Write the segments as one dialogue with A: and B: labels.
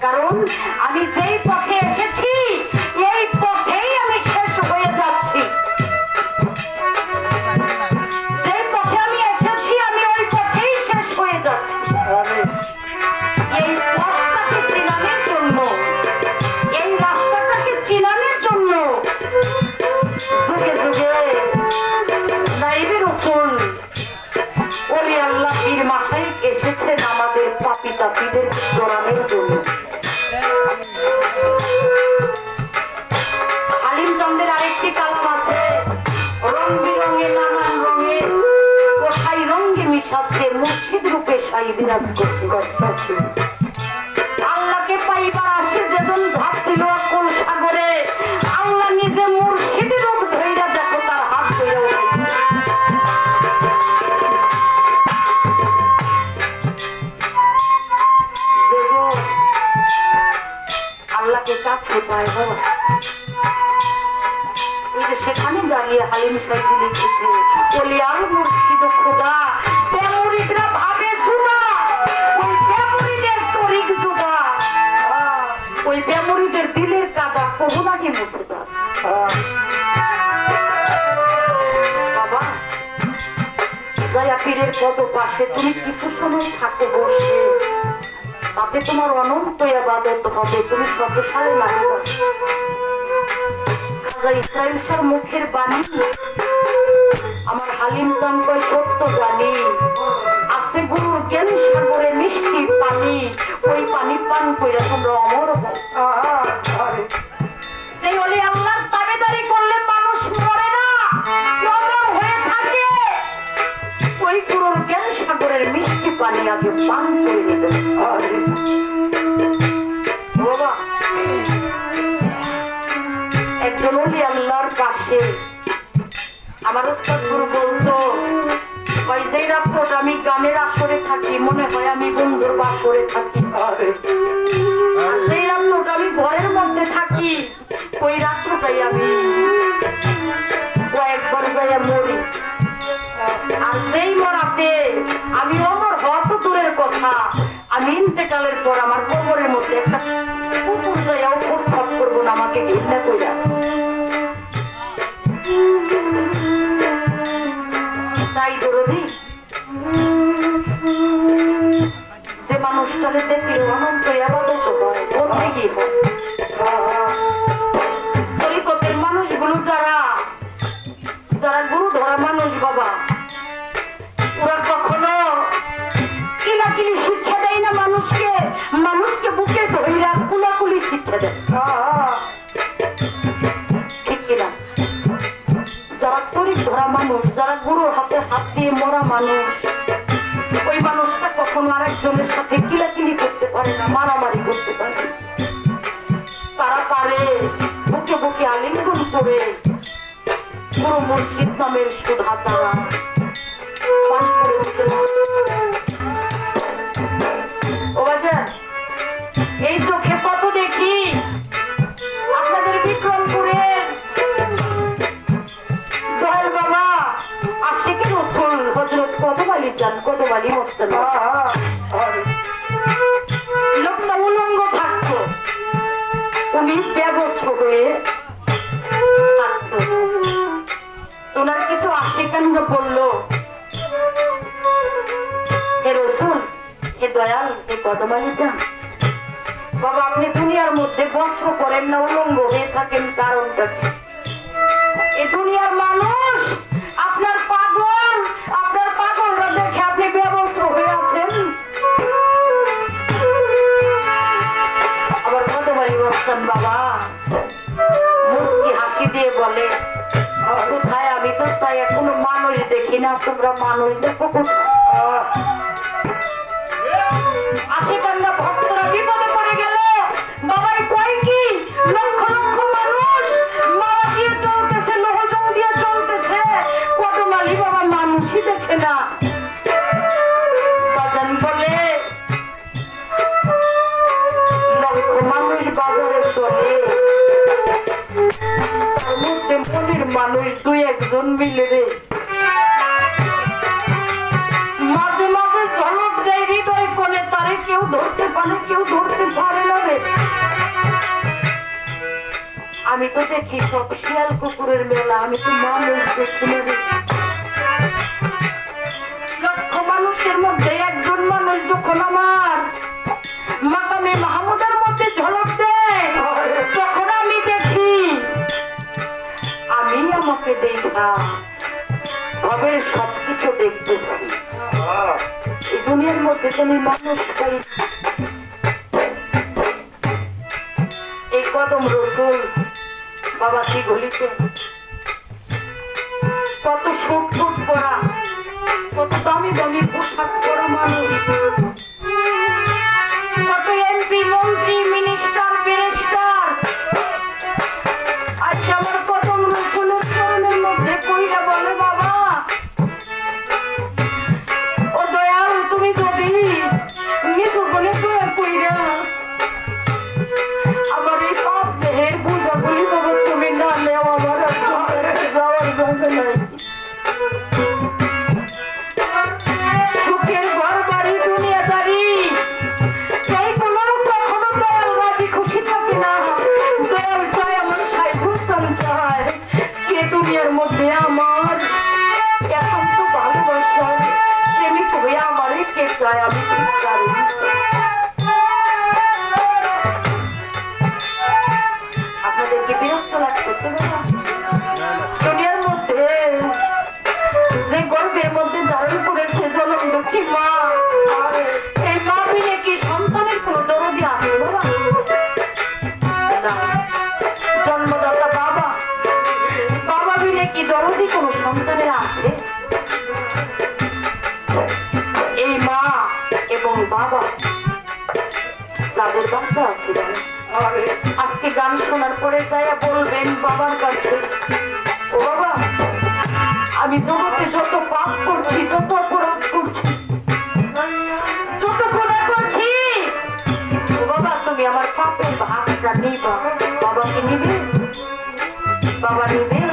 A: কারণ আমি যেই পথে এসেছি পাপি প্রণামের জন্য। আলিম চন্দ্রের আরেকটি কালাম আছে। রং বিরঙে নানান রঙে কোথায় রঙ্গে মিশাচ্ছে মসজিদ রূপে সাই বিরাজ করতে পায় বাবা। সেখানে দাঁড়িয়ে হালিম সাইজি লিখেছে ওলিয়ার মুর্শিদ খোদা প্যামরিদরা ভাবে জুদা ওই প্যামরিদের তরিক জুদা ওই প্যামরিদের দিলের কাদা কবু নাকি মুসিদা বাবা জয়া পীরের কত পাশে তুমি কিছু সময় থাকো বসে। তাতে তোমার অনন্ত আবাদত হবে তুমি শতসালে লাগিবা খাজা মুখের বাণী আমার হালিম কয় সত্য জানি। আছে গুরুর জ্ঞান সাগরে মিষ্টি পানি ওই পানি পান কইরা তোমরা অমর হও। যে অলি পানি আগে পান বাবা, একজন অলি আল্লাহর পাশে। আমার ওস্তাদ গুরু বলতো, ওই যে রাত্রটা আমি গানের আসরে থাকি, মনে হয় আমি বন্ধুর বাসরে থাকি আর সেই রাত্রটা আমি ঘরের মধ্যে থাকি, ওই রাত্রটাই আমি কয়েকবার যাইয়া মরি। আর সেই মরাতে আমি কথা। আমি ইন্তেকালের পর আমার কবরের মধ্যে একটা কুকুর যাইয়াও প্রস্তাব করব না আমাকে ঘৃণা কইরা। তরিক ধরা মানুষ, যারা গুরুর হাতে হাত দিয়ে মরা মানুষ। ওই মানুষটা কখনো আরেকজনের সাথে কিলাকিলি করতে পারে না, মারামারি করতে পারে তারা পারে বুকে বুকে আলিঙ্গন করে পুরো মসজিদ নামের সুধা তারা কতবালি চান কতবালি মস্তান লোকটা উলঙ্গ থাকতো। উনি ব্যবস্থ হয়ে ওনার কিছু আশিকানরা বলল হে রসুল হে দয়াল হে কদমালি চান বাবা আপনি দুনিয়ার মধ্যে বস্ত্র করেন না উলঙ্গ হয়ে থাকেন কারণটা কি? এ দুনিয়ার মানুষ দিয়ে বলে কোথায়? আমি তো চাই কোনো মানুষ দেখি না তোমরা মানুষ দেখো মিলে রে। মাঝে মাঝে চমক দেয় হৃদয় কোনে তারে কেউ ধরতে পারে, কেউ ধরতে পারে না রে। আমি তো দেখি সব শিয়াল কুকুরের মেলা, আমি তো মানুষ দেখছি না রে। আমাকে দেখা সবকিছু দেখতেছি। এই দুনিয়ার মধ্যে তুমি মানুষ এই কদম রসুল বাবা কি গলিতে কত সুট ফুট পরা কত দামি দামি পোশাক পরা মানুষ। মধ্যে আমার। একান্ত ভালোবাসার প্রেমিক হয়ে আমারই কে চায় আমি ঠিক জানি দরদি কোনো সন্তানের আছে? এই মা এবং বাবা। তাদের বাচ্চা আছে আজকে গান শোনার পরে যাইয়া বলবেন বাবার কাছে ও বাবা আমি জগতে যত পাপ করছি যত অপরাধ করছি যত গুণা করছি ও বাবা তুমি আমার পাপের ভাগটা নিবা। বাবাকে নিবে? বাবা নিবে?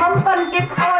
A: সন্তানকে খাওয়া